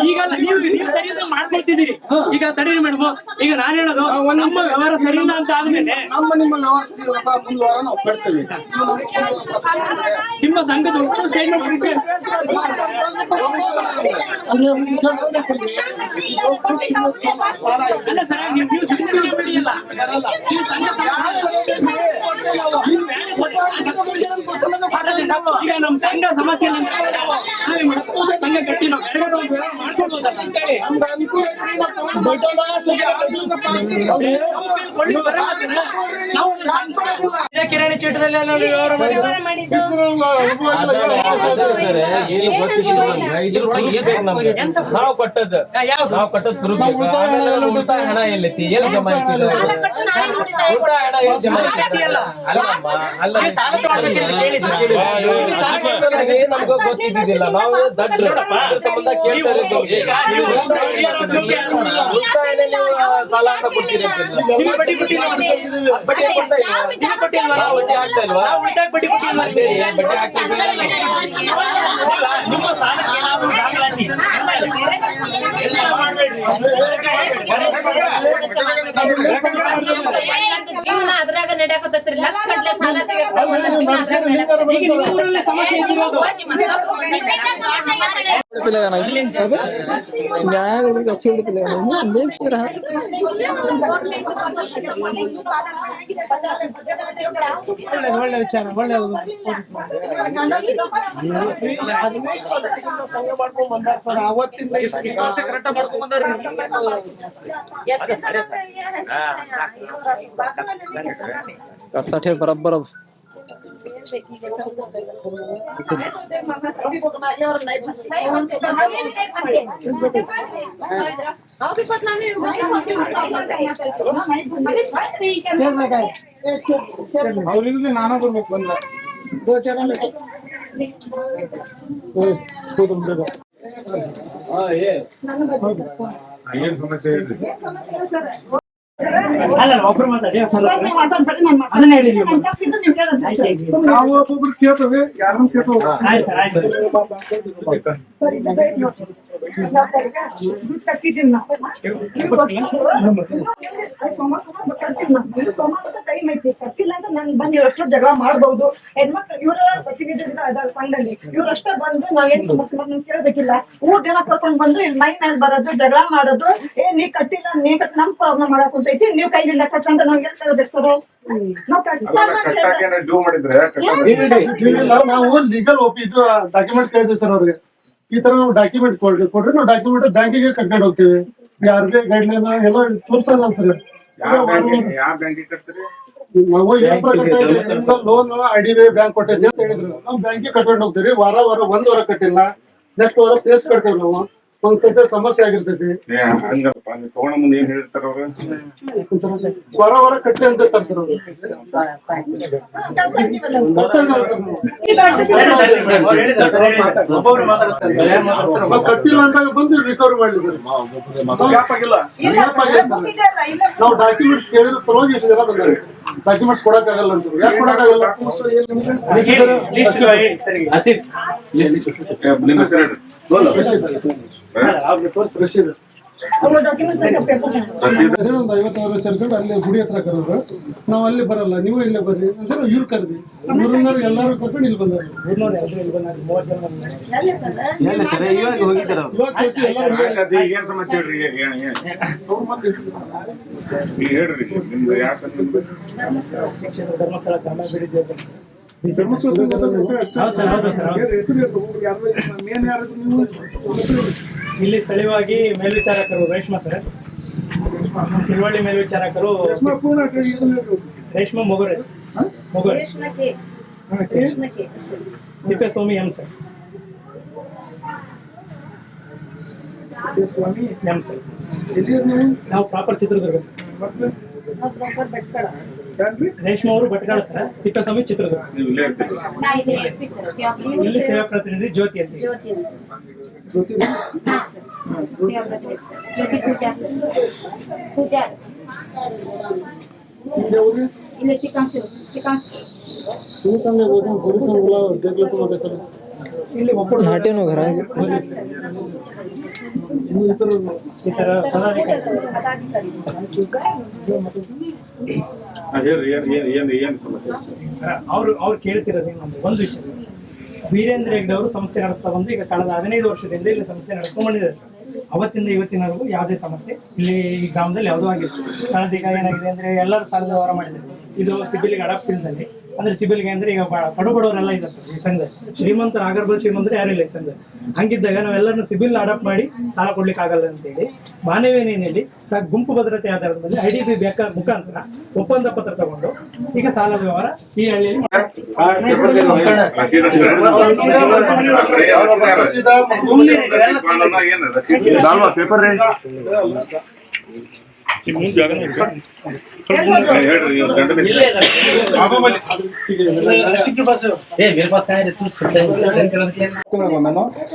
ಈಗ ವ್ಯವಹಾರ ವ್ಯವಹಾರ ನೀವು ನೀವು ಸರಿ ಇಲ್ಲ ಮಾಡ್ಕೊಳ್ತಿದ್ದೀರಿ ಈಗ ತಡೀರಿ ಮೇಡಮ್ ಈಗ ನಾನು ಹೇಳೋದು ನಮ್ಮ ವ್ಯವಹಾರ ಸರಿ ಇಲ್ಲ ಅಂತ ಆದ್ಮೇಲೆ ನಮ್ಮ ನಿಮ್ಮ ವ್ಯವಸ್ಥೆ ವಾರ ನಾವು ನಿಮ್ಮ ಸಂಘದ ಒಟ್ಟು ಸ್ಟೇಟ್ಮೆಂಟ್ ಅಲ್ಲ ನೀವು ಈಗ ನಮ್ಮ ಸಂಘ ಸಮಸ್ಯೆ. ಸಂಘ ಕಟ್ಟಿ ನಾವು ಮಾಡ್ಕೊಳ್ಬೋದಲ್ಲ ಅಂತೇಳಿ ಸರ್. ನಾವು ಇದೇ ಕಿರಾಣಿ ಚೀಟದಲ್ಲಿ ಎಲ್ಲ ವ್ಯವಹಾರ ಮಾಡಿದ್ದು? ನಾವು ಕೊಟ್ಟದ್ದು. ನಾವು ಕೊಟ್ಟದ್ದು ಉಳಿತಾಯ ಹಣ ಹಣ ಎಲ್ಲೈತಿ ಎಲ್ಲಿ ಜಮಾ ಇಟ್ಟಿದ್ದು ಉಳಿತಾಯ ಹಣ. ಎಲ್ಲಿ ಜಮಾ ಅಲ್ಲ. ಅಲ್ಲಮ್ಮ, ಅಲ್ಲ ನಮ್ಗೂ ಗೊತ್ತಿದ್ದಿಲ್ಲ ನಾವು ದಡ್ರು ಸಂಬಂಧ ಕೇಳ್ತಾ ಸಾಲ ಕೊಡ್ತೀರಿ ಬಡ್ಡಿ ಕೊಡ್ತಾ ಇಲ್ವಾ? ನೀವು ಕೊಟ್ಟಿಲ್ವಾ? ನಾವು ಬಡ್ಡಿ ಹಾಕ್ತಾ ಇಲ್ವಾ? ನಾವು ಉಳಿತಾಯ ಬಡ್ಡಿ ಕೊಟ್ಟಿಲ್ವಾ? ಏ, ಬಡ್ಡಿ ಹಾಕ್ತಾ ಇಲ್ಲ, ನಿಮ್ಮ ಸಾಲಕ್ಕೆ ನಾವು ದಾಖಲಾತಿ. ಎಲ್ಲ ಮಾಡ್ಬೇಡ್ರಿ. ಜೀವನ ಅದ್ರಾಗ ನಡೆಯಕತ್ತೈತ್ರಿ ಲಕ್ಷ ಗಟ್ಲೆ ಸಾಲ ತೆಗೆದು ಈಗ ನಿಮ್ಮ ಊರಲ್ಲಿ ಸಮಸ್ಯೆ ಇದ್ದಿರೋದು ಒಳ್ಳೆ ಒಳ್ಳೆ ವಿಚಾರ ಒಳ್ಳೆ ಸಂಘ ಮಾಡ್ಕೊಂಡ್ ಬಂದಾರ ಸರ್ ಅವತ್ತಿಂದ ಇಷ್ಟು ವರ್ಷ ಕರೆಕ್ಟ್ ಮಾಡ್ಕೊಂಡ್ ಬಂದಾರ ಬರಬ್ಬರ ಅವ್ರಿಗೆ ನಾನಾ ಬರ್ಬೇಕು ಬಂದ ಏನ್ ಸಮಸ್ಯೆ ಹೇಳ್ರಿ ಅಲ್ಲ ಒಬ್ರು ಮಾತಾಡಿ ಸರ್, ನಾನು ಮಾತಾಡ್ತೀನಿ. ಅದನ್ನ ಹೇಳಿ ನೀವು. ಒಬ್ಬೊಬ್ರು ಕೇಳ್ತೇವೆ ಯಾರನ್ನ ಕೇಳ್ತೇವೆ ಆಯ್ತು ಆಯ್ತು ಕಟ್ಟಿಲ್ಲ ಅಂದ್ರೆ ನನ್ ಬಂದ್ ಇವ್ರಷ್ಟು ಜಗಳ ಮಾಡ್ಬೋದು ಹೆಣ್ಮಕ್ಳು ಇವರ ಪ್ರತಿನಿಧಿಯಿಂದ ಇದಾರೆ ಸಂಘದಲ್ಲಿ ಇವರಷ್ಟೇ ಬಂದು ನಾವೇನ್ ಸಮಸ್ಯೆ ನೀವು ಕೇಳ್ಬೇಕಿಲ್ಲ ಮೂರ್ ಜನ ಕರ್ಕೊಂಡ್ ಬಂದು ಇಲ್ಲಿ ಮೈ ಮೇಲೆ ಬರೋದು ಜಗಳ ಮಾಡೋದು ಏ ನೀ ಕಟ್ಟಿಲ್ಲ ನೀ ಕಟ್ಟಿ ನಮ್ ಪ್ರಾಬ್ಲಮ್ ಮಾಡಕ್ ಕುಂತೈತಿ ನೀವು ಕೈಯಿಂದ ಕಟ್ಟಂತ ನಾವ್ ಎಲ್ಲಿ ಸರ್ ನಾವ್ ಲೀಗಲ್ ಒಪ್ಪಿ ಇದು ಡಾಕ್ಯುಮೆಂಟ್ ಕೇಳಿದ್ವಿ ಸರ್ ಅವ್ರಿಗೆ. ಈ ತರ ನಾವು ಡಾಕ್ಯುಮೆಂಟ್ ಕೊಡ್ರಿ ಕೊಡ್ರಿ ನಾವು ಡಾಕ್ಯುಮೆಂಟ್ ಬ್ಯಾಂಕಿಗೆ ಕಟ್ಕೊಂಡು ಹೋಗ್ತೀವಿ. ಆರ್ ಬಿ ಐ ಗೈಡ್ಲೈನ್ ಎಲ್ಲ ತೋರ್ಸಲ್ಲ ಸರ್. ನಾವು loan I D B bank ಕೊಟ್ಟಿದ್ವಿ ಅಂತ ಹೇಳಿದ್ರು. ನಾವು ಬ್ಯಾಂಕಿಗೆ ಕಟ್ಕೊಂಡು ಹೋಗ್ತೀವಿ. ವಾರ ವಾರ ಒಂದ್ ವಾರ ಕಟ್ಟಿಲ್ಲ. ನೆಕ್ಸ್ಟ್ ವಾರ ಸೇರ್ಸ್ ಕಟ್ತೇವೆ ನಾವು. ಒಂದ್ಸತಿ ಸಮಸ್ಯೆ ಆಗಿರ್ತೈತಿ ನೀವು ತಗೊಂಡ ಮುಂದೆ ಏನ್ ಹೇಳ್ತಾರ ಅವ್ರ ವಾರ ವಾರ ಕಟ್ಟಿ ಅಂತ ಇರ್ತಾರೆ ಸರ್ ಅವ್ರು ಕಟ್ಟಿಲ್ಲ ಅಂದಾಗ ಬಂದು ರಿಕವರಿ ಆಗಿಲ್ಲ ಇಲ್ಲ ನಾವು ಡಾಕ್ಯುಮೆಂಟ್ಸ್ ಕೇಳಿದ್ರೆ ಸಲುವಾಗಿ ಎಷ್ಟು ಜನ ಬಂದಾರೆ ಡಾಕ್ಯುಮೆಂಟ್ಸ್ ಕೊಡಕ್ಕಾಗಲ್ಲ ಅಂತ ಯಾಕೆ ಸರಿ ಏ, ನಿಮ್ಮ ಹೆಸರು ಒಂದು ಅಲ್ಲಿ ಗುಡಿ ಹತ್ರ ಕರೋರು ನಾವು ಅಲ್ಲಿ ಬರಲ್ಲ ನೀವು ಇಲ್ಲೇ ಬರ್ರಿ ಅಂದ್ರೆ ಇವ್ರು ಕರ್ದ್ವಿ ಇವ್ರನ್ನ ಎಲ್ಲಾರು ಕರ್ಕೊಂಡು ಇಲ್ಲಿ ಬಂದ್ರು? ಇವಾಗ ಕಳ್ಸಿ ಹೇಳ್ರಿ ಇಲ್ಲಿ ಸ್ಥಳೀಯವಾಗಿ ಮೇಲ್ವಿಚಾರಕರು ರೇಷ್ಮಾ ಸರ್ ತಿರುವಳ್ಳಿ ಮೇಲ್ವಿಚಾರಕರು ರೇಷ್ಮಾ ಪೂರ್ಣ ಇದನ್ನ ಹೇಳ್ರಿ. ರೇಷ್ಮಾ ಮೊಗರೆ ಮೊಗರೆ ರೇಷ್ಮಕ್ಕೆ ಹಾ, ಕೆ- ರೇಷ್ಮಕ್ಕೆ ಅಷ್ಟೇ. Thippeswamy M sir M sir ನಾವು ಪ್ರಾಪರ್ ಚಿತ್ರದುರ್ಗ ಸರ್ ಮತ್ತೆ ನಾವು proper ಭಟ್ಕಳ. ಯಾರ್ರಿ ರೇಷ್ಮಾ ಅವರು ಭಟ್ಕಳ ಸರ್ ತಿಪ್ಪೇಸ್ವಾಮಿ ಚಿತ್ರದುರ್ಗ ನೀವು ಇಲ್ಲೇ ಇರ್ತೀರಿ ನಾ ಇಲ್ಲಿ SP ಸರ್, ಸೇವಾ ಪ್ರತಿನಿಧಿ. ಇಲ್ಲಿ ಸೇವಾ ಪ್ರತಿನಿಧಿ ಜ್ಯೋತಿ ಅಂತ ಹೇಳಿ. ಜ್ಯೋತಿ ಅಂತ. ಜ್ಯೋತಿ ಹಾ, ಸರ್. ಸೇವಾ ಪ್ರತಿನಿಧಿ ಸರ್. ಜ್ಯೋತಿ ಪೂಜಾ ಸರ್ ಪೂಜಾ ನಿಮ್ದು ಯಾವ್ದು? ಇಲ್ಲಿ ಚಿಕನ್ ಚಿಕನ್ ಪೊಲೀಸ್ ದೇಗ್ಲತ್ತು ಮತ್ತೆ ಸರ್ ಇಲ್ಲಿ ಒಬ್ಬರು ನೀವು ಈ ಥರ ಈ ತರ ಪದಾಧಿಕಾರಿ ಪದಾಧಿಕಾರಿ ಹಾ, ಸಮಸ್ಯೆ? ಸರ್, ಅವ್ರು ಅವ್ರು ಕೇಳ್ತಿರೋದು ಒಂದು ವಿಷಯ ಸರ್. ವೀರೇಂದ್ರ ಹೆಗ್ಡೆ ಅವರು ಸಂಸ್ಥೆ ನಡೆಸ್ತಾ ಬಂದು ಈಗ ಕಳೆದ ಹದಿನೈದು ವರ್ಷದಿಂದ ಇಲ್ಲಿ ಸಂಸ್ಥೆ ನಡೆಸ್ಕೊಂಡು ಬಂದಿದ್ದಾರೆ ಸರ್. ಅವತ್ತಿಂದ ಇವತ್ತಿನವರೆಗೂ ಯಾವುದೇ ಸಮಸ್ಯೆ ಇಲ್ಲಿ ಗ್ರಾಮದಲ್ಲಿ ಯಾವುದೂ ಆಗಿಲ್ಲ. ಕಳೆದ ಈಗ ಏನಾಗಿದೆ ಅಂದ್ರೆ ಎಲ್ಲರೂ ಸಾಲ ವ್ಯವಹಾರ ಮಾಡಿದ್ದಾರೆ. ಇದು ಸಿಬಿಲಿಗೆ ಅಡಾಪ್ಟ್ ಇಲ್ದಲ್ಲಿ ಅಂದ್ರೆ ಸಿಬಿಲ್ಗೆ ಅಂದ್ರೆ ಈಗ ಬಡ ಬಡವರೆಲ್ಲ ಇದ್ದಾರೆ ಸರ್ ಈ ಸಂಘದಲ್ಲಿ ಶ್ರೀಮಂತರ ಆಗರ್ಭ ಶ್ರೀಮಂತರು ಇಲ್ಲ ಈ ಸಂಘ. ಹಂಗಿದ್ದಾಗ ನಾವೆಲ್ಲರನ್ನ ಸಿಬಿಲ್ ಅಡಾಪ್ಟ್ ಮಾಡಿ ಸಾಲ ಕೊಡ್ಲಿಕ್ಕೆ ಆಗಲ್ಲ ಅಂತೇಳಿ ಮಾನವೇನೇನಲ್ಲಿ ಸ ಗುಂಪು ಭದ್ರತೆ ಆಧಾರದ ಮೇಲೆ ಐ ಡಿ ಬಿ ಬ್ಯಾಂಕ್ ಮುಖಾಂತರ ಒಪ್ಪಂದ ಪತ್ರ ತಗೊಂಡು ಈಗ ಸಾಲ ವ್ಯವಹಾರ ಈ ಹಳ್ಳಿಯಲ್ಲಿ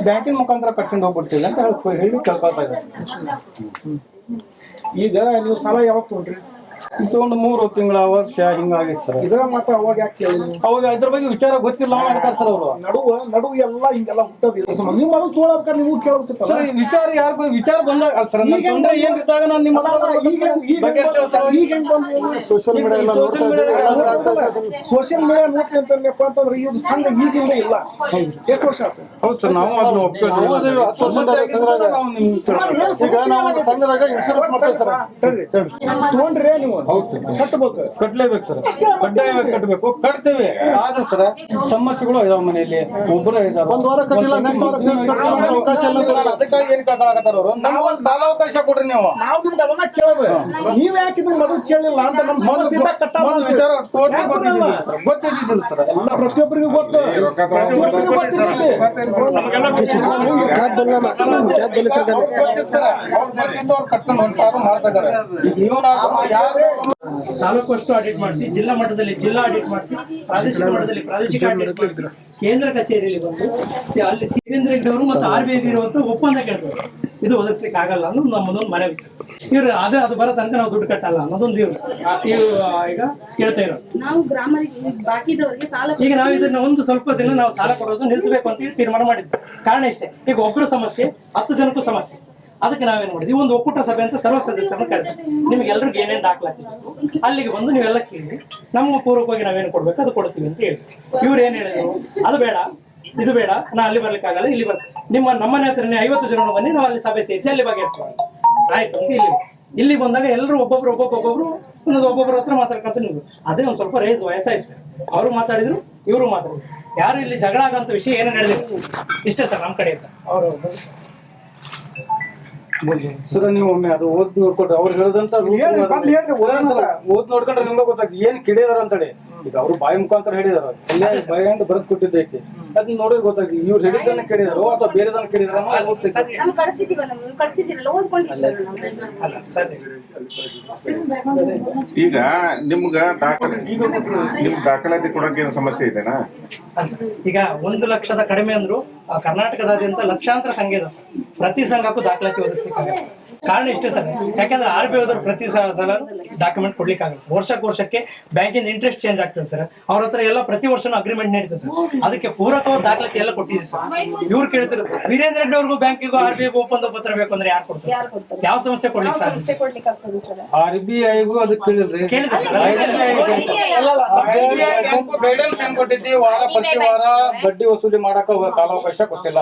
ಬ್ಯಾಂಕಿನ ಮುಖಾಂತರ ಕಟ್ಕೊಂಡು ಹೋಗ್ಬಿಡ್ತೀವಿ ಅಂತ ಹೇಳಿ ಕೇಳ್ಕೊಳ್ತಾ ಇದ್ದಾರೆ. ಈಗ ನೀವು ಸಾಲ ಯಾವಾಗ ತಗೊಂಡ್ರಿ? ಇದು ಒಂದು ಮೂರು ತಿಂಗಳ ವರ್ಷ ಹಿಂಗಾಗಿತ್ತು ಸರ್. ಇದರ ಮಾತ್ರ ಅವಾಗ ಯಾಕೆ ಕೇಳಿ ನೀವು? ಅವಾಗ ಇದ್ರ ಬಗ್ಗೆ ವಿಚಾರ ಗೊತ್ತಿಲ್ಲ ಮಾಡ್ತಾರೆ ಸರ್ ಅವರು. ನಡುವ ನಡುವ ಎಲ್ಲ ಹಿಂಗೆಲ್ಲ ಹುಟ್ಟೋದಿಲ್ಲ ನೀವು ಮೊದಲು ತೊಗೊಳಬೇಕಾದ್ರೆ ನೀವು ಕೇಳಬೇಕು ಸರ್ ವಿಚಾರ ಯಾರಿಗೂ ವಿಚಾರ ಬಂದಾಗ ಅಲ್ಲ ಸರ್ ನನ್ನ ತೊಂದ್ರೆ ಏನ್ ಇದ್ದಾಗ ನಾನು ನಿಮ್ಮ ಈಗ ಈಗ ಈಗ ಹೆಂಗ್ ಬಂದು ಸೋಷಿಯಲ್ ಮೀಡಿಯಾ ನೋಡ್ತಾ ಇದ್ದೀವಿ. ಸೋಷಿಯಲ್ ಮೀಡಿಯಾ ನೋಡ್ಕೊಂತಪ್ಪ ಅಂತಂದ್ರೆ ಇದು ಸಂಘ ಈಗಿಂದ ಇಲ್ಲ. ಎಷ್ಟು ವರ್ಷ ಆಯ್ತು ಹೌದು ಸರ್ ನಾವು ಅದನ್ನ ಅದೇ ಈಗ ಒಂದು ಸಂಘದಾಗ ಇನ್ಶೂರೆನ್ಸ್ ಮಾಡ್ತೇವೆ ಸರ್. ತಗೊಂಡ್ರೆ ನೀವು. ಹೌದು ಸರ್. ಕಟ್ಟಬೇಕು ಕಟ್ಲೇಬೇಕು ಸರ್. ಕಡ್ಡಾಯವಾಗಿ ಕಟ್ಟಬೇಕು ಕಟ್ತೇವೆ. ಆದ್ರೆ ಸರ್ ಸಮಸ್ಯೆಗಳು ಇದಾವ ಮನೆಯಲ್ಲಿ. ಒಬ್ಬರೇ ಇದಾರೆ. ಒಂದ್ ವಾರ ಕಟ್ಟಿಲ್ಲ, next ವಾರ ಸೇರ್ಸಿ ಕಟ್ಟಲ್ಲ ಅವಕಾಶ ಇಲ್ಲ ಅಂತ ಅದಕ್ಕಾಗಿ ಏನ್ ಕಟ್ಟಾಕತ್ತಾರ ಅವರು? ನಮ್ಗೆ ಒಂದು ಕಾಲಾವಕಾಶ ಕೊಡ್ರಿ ನೀವು. ನಾವು ನಿಮ್ಗೆ ನೀವ್ ಯಾಕೆ ಇದನ್ನ ಮೊದಲು ಕೇಳಿಲ್ಲ ಅಂತ ನಮ್ಮ ಸಮಸ್ಯೆ ಇದ್ದಾಗ ಕಟ್ಟಾಗ ಮೊದ್ಲು ವಿಚಾರ ಟೋಟಲಿ ಗೊತ್ತಿದ್ದಿಲ್ಲ ಸರ್. ಗೊತ್ತಿದ್ದಿಲ್ಲ ಸರ್. ಎಲ್ಲ ಪ್ರತಿಯೊಬ್ಬರಿಗೂ ಗೊತ್ತು. ಪ್ರತಿಯೊಬ್ಬರಿಗೂ ಗೊತ್ತಿರುತ್ತೆ ಅವ್ರು ಕಟ್ಕೊಂಡು ಹೊಂಟಾರು ಮಾಡ್ತಾ ಇದಾರೆ ಇವನಾಗ ಯಾರು ತಾಲೂಕು ಅಷ್ಟು ಆಡಿಟ್ ಮಾಡಿಸಿ ಜಿಲ್ಲಾ ಮಟ್ಟದಲ್ಲಿ ಜಿಲ್ಲಾ ಆಡಿಟ್ ಮಾಡಿಸಿ ಪ್ರಾದೇಶಿಕ ಮಟ್ಟದಲ್ಲಿ ಪ್ರಾದೇಶಿಕ ಆಡಿಟ್ ಮಾಡಿಸಿ ಕೇಂದ್ರ ಕಚೇರಿಯಲ್ಲಿ ಬಂದು ಅಲ್ಲಿ ಸಿರಿರೇಂದ್ರ ರೆಡ್ಡಿ ಅವರು ಮತ್ತು ಆರ್ ಬಿ ಐ ಇರುವಂತ ಒಪ್ಪಂದ ಕೇಳ್ತಾರೆ. ಇದು ಒದಗಿಸ್ಲಿಕ್ಕೆ ಆಗಲ್ಲ ಅನ್ನೋದು ನಮ್ಮದೊಂದು ಮನವಿ ಇವ್ರು ಅದು ಅದು ಬರೋ ತನಕ ನಾವು ದುಡ್ಡು ಕಟ್ಟಲ್ಲ ಅನ್ನೋದೊಂದು ಇವ್ರು. ಇವ್ರು ಈಗ ಕೇಳ್ತಾ ಇರೋದು ನಾವು ಗ್ರಾಮ ಬಾಕಿದವರಿಗೆ ಸಾಲ ಈಗ ನಾವು ಇದನ್ನ ಒಂದು ಸ್ವಲ್ಪ ದಿನ ನಾವು ಸಾಲ ಕೊಡೋದು ನಿಲ್ಲಿಸಬೇಕು ಅಂತ ಹೇಳಿ ತೀರ್ಮಾನ ಮಾಡಿದ್ವಿ. ಕಾರಣ ಇಷ್ಟೇ. ಈಗ ಒಬ್ಬರು ಸಮಸ್ಯೆ ಹತ್ತು ಜನಕ್ಕೂ ಸಮಸ್ಯೆ. ಅದಕ್ಕೆ ನಾವೇನ್ ಮಾಡಿದ್ವಿ? ಒಂದು ಒಕ್ಕೂಟ ಸಭೆ ಅಂತ ಸರ್ವ ಸದಸ್ಯರನ್ನು ಕರೆದ್ವಿ. ನಿಮ್ಗೆ ಎಲ್ರಿಗೂ ಏನೇನ್ ದಾಖಲಾತಿ ಅಲ್ಲಿಗೆ ಬಂದು ನೀವೆಲ್ಲ ಕೇಳಿ, ನಮ್ಮ ಪೂರ್ವಕವಾಗಿ ನಾವೇನು ಕೊಡ್ಬೇಕು ಅದು ಕೊಡ್ತೀವಿ ಅಂತ ಹೇಳಿ. ಇವ್ರು ಏನ್ ಹೇಳಿದ್ರು? ಅದು ಬೇಡ, ಇದು ಬೇಡ, ನಾ ಅಲ್ಲಿ ಬರ್ಲಿಕ್ಕಾಗಲ್ಲ ಇಲ್ಲಿ ಬರ್ತೀನಿ. ನಿಮ್ಮ, ನಮ್ಮನೆ ಹತ್ರನೇ ಐವತ್ತು ಜನ ಬನ್ನಿ, ನಾವು ಅಲ್ಲಿ ಸಭೆ ಸೇರಿಸಿ ಅಲ್ಲಿ ಬಗೆಹರಿಸೋಣ ಆಯ್ತು ಅಂತ ಇಲ್ಲಿ ಇಲ್ಲಿ ಬಂದಾಗ ಎಲ್ಲರೂ ಒಬ್ಬೊಬ್ರು ಒಬ್ಬೊಬ್ಬೊಬ್ಬರು ಒಂದೊಂದು ಒಬ್ಬೊಬ್ಬರ ಹತ್ರ ಮಾತಾಡ್ಕೊಂತ ನೀವು ಅದೇ ಒಂದ್ ಸ್ವಲ್ಪ ರೇಸ್ ವಯಸ್ಸಾಯ್ತು ಅವರು ಮಾತಾಡಿದ್ರು, ಇವರು ಮಾತಾಡಿದ್ರು. ಯಾರು ಇಲ್ಲಿ ಜಗಳ ಆಗಂತ ವಿಷಯ ಏನು ಹೇಳಿದ್ರು? ಇಷ್ಟೇ ಸರ್ ನಮ್ಮ ಕಡೆ ಅಂತ. ಅವರು ಸರ್ ನೀವು ಒಮ್ಮೆ ಅದು ಓದ್ ನೋಡ್ಕೊಟ್ರೆ ಅವ್ರು ಹೇಳದಂತ. ಓದ್ ನೋಡ್ಕೊಂಡ್ರೆ ನಿಮ್ಗೆ ಗೊತ್ತಾಗ್ತದೆ. ಏನ್ ಕಿಡಿದಾರ ಅಂತೇಳಿ. ಈಗ ಅವ್ರು ಬಾಯಿ ಮುಖಾಂತರ ಹೇಳಿದಾರ. ಬಾಯಿಂದ ಬರದ್ ಕೊಟ್ಟಿದ್ದೈತಿ. ಅದನ್ನ ನೋಡಿದ್ರೆ ಗೊತ್ತಾಗಿ ಇವ್ರು ಹೇಳಿದ್ದನ್ನ ಕೇಳಿದಾರೋ ಅಥವಾ ಬೇರೆದನ್ನ ಕೇಳಿದಾರ ಈಗ ನಿಮ್ಗ ದಾಖಲೆ ನಿಮ್ ದಾಖಲಾತಿ ಕೊಡಕ್ಕೆ ಏನು ಸಮಸ್ಯೆ ಇದೆನಾ? ಈಗ ಒಂದು ಲಕ್ಷದ ಕಡಿಮೆ ಅಂದ್ರು ಆ, ಕರ್ನಾಟಕದಾದ್ಯಂತ ಲಕ್ಷಾಂತರ ಸಂಘ ಇದೆ ಸರ್. ಪ್ರತಿ ಸಂಘಕ್ಕೂ ದಾಖಲಾತಿ ಒದಗಿಸ್ಲಿಕ್ಕೆ ಆಗಲ್ಲ ಕಾರಣ ಇಷ್ಟೇ ಸರ್. ಯಾಕಂದ್ರೆ ಆರ್ ಬಿ ಐದವ್ರು ಪ್ರತಿ ಸಲ ಡಾಕ್ಯುಮೆಂಟ್ ಕೊಡ್ಲಿಕ್ಕೆ ಆಗುತ್ತೆ ವರ್ಷಕ್ಕೆ ವರ್ಷಕ್ಕೆ ಬ್ಯಾಂಕಿಂದ ಇಂಟ್ರೆಸ್ಟ್ ಚೇಂಜ್ ಆಗ್ತದೆ ಸರ್. ಅವ್ರ ಹತ್ರ ಎಲ್ಲ ಪ್ರತಿ ವರ್ಷನೂ ಅಗ್ರಿಮೆಂಟ್ ನಡೀತದೆ ಸರ್. ಅದಕ್ಕೆ ಪೂರಕವಾದ ದಾಖಲಾತಿ ಎಲ್ಲ ಕೊಟ್ಟಿದ್ದೀವಿ ಸರ್. ಇವ್ರು ಕೇಳ್ತಾರೆ ವೀರೇಂದ್ರ ರೆಡ್ಡಿ ಅವ್ರಿಗೂ ಬ್ಯಾಂಕಿಗೂ ಆರ್ ಬಿ ಐಗೂ ಒಪ್ಪಂದ ಪತ್ರ ಬೇಕು ಅಂದ್ರೆ ಯಾರು ಕೊಡ್ತಾರೆ ಯಾವ ಸಂಸ್ಥೆ ಕೊಡ್ಲಿಕ್ಕೆ ಸರ್? ಆರ್ ಬಿ ಐಗೂ ಅದಕ್ಕೆ ಕೇಳಿದ್ರಿ. ಕೇಳಿದ್ರೆ ಗೈಡೆನ್ಸ್ ಏನ್ ಕೊಟ್ಟಿದ್ದಿ. ವಾರ ಪ್ರತಿ ವಾರ ಬಡ್ಡಿ ವಸೂಲಿ ಮಾಡಕ ಕಾಲಾವಕಾಶ ಕೊಟ್ಟಿಲ್ಲ.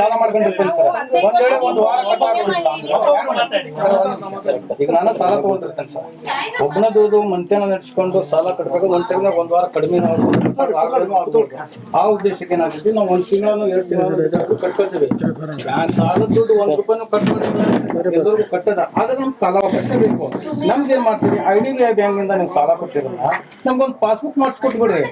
ಸಾಲ ಮಾಡ್ಕೊಂಡಿರ್ತೀನಿ ಸರ್ ಒಂದ್ ವೇಳೆ ಒಂದು ವಾರ ಮಾತಾಡಿ ಈಗ ನಾನು ಸಾಲ ತಗೊಂಡಿರ್ತೇನೆ, ಸರ್. ಒಬ್ಬನ ದುಡ್ದು ಮಂತ್ಯನ ನಡೆಸ್ಕೊಂಡು ಸಾಲ ಕಟ್ಟಬೇಕು ಒಂದ್ ಟೈಮ್ನಾಗ ಒಂದ್ ವಾರ ಕಡಿಮೆ ಆ ಉದ್ದೇಶಕ್ಕೆ ಏನಾಗ್ತೈತಿ ನಾವು ಒಂದ್ ತಿಂಗಳು ಎರಡು ತಿಂಗಳು ಕಟ್ಕೊಳ್ತೀವಿ. ಸಾಲದ ದುಡ್ಡು ಒಂದ್ ರೂಪಾಯಿ ಕಟ್ಕೊಂಡಿದ್ರೆ ಕಟ್ಟದ. ಆದ್ರೆ ನಮ್ಗೆ ಸಾಲ ಬೇಕು ನಮ್ಗೆ ಏನ್ ಮಾಡ್ತೀವಿ I D B I bank ಇಂದ ನೀವು ಸಾಲ ಕೊಟ್ಟಿರಲ್ಲ ನಮ್ಗೊಂದು ಪಾಸ್ಬುಕ್ ಮಾಡಿಸ್ಕೊಟ್ಬಿಡ್ರಿ.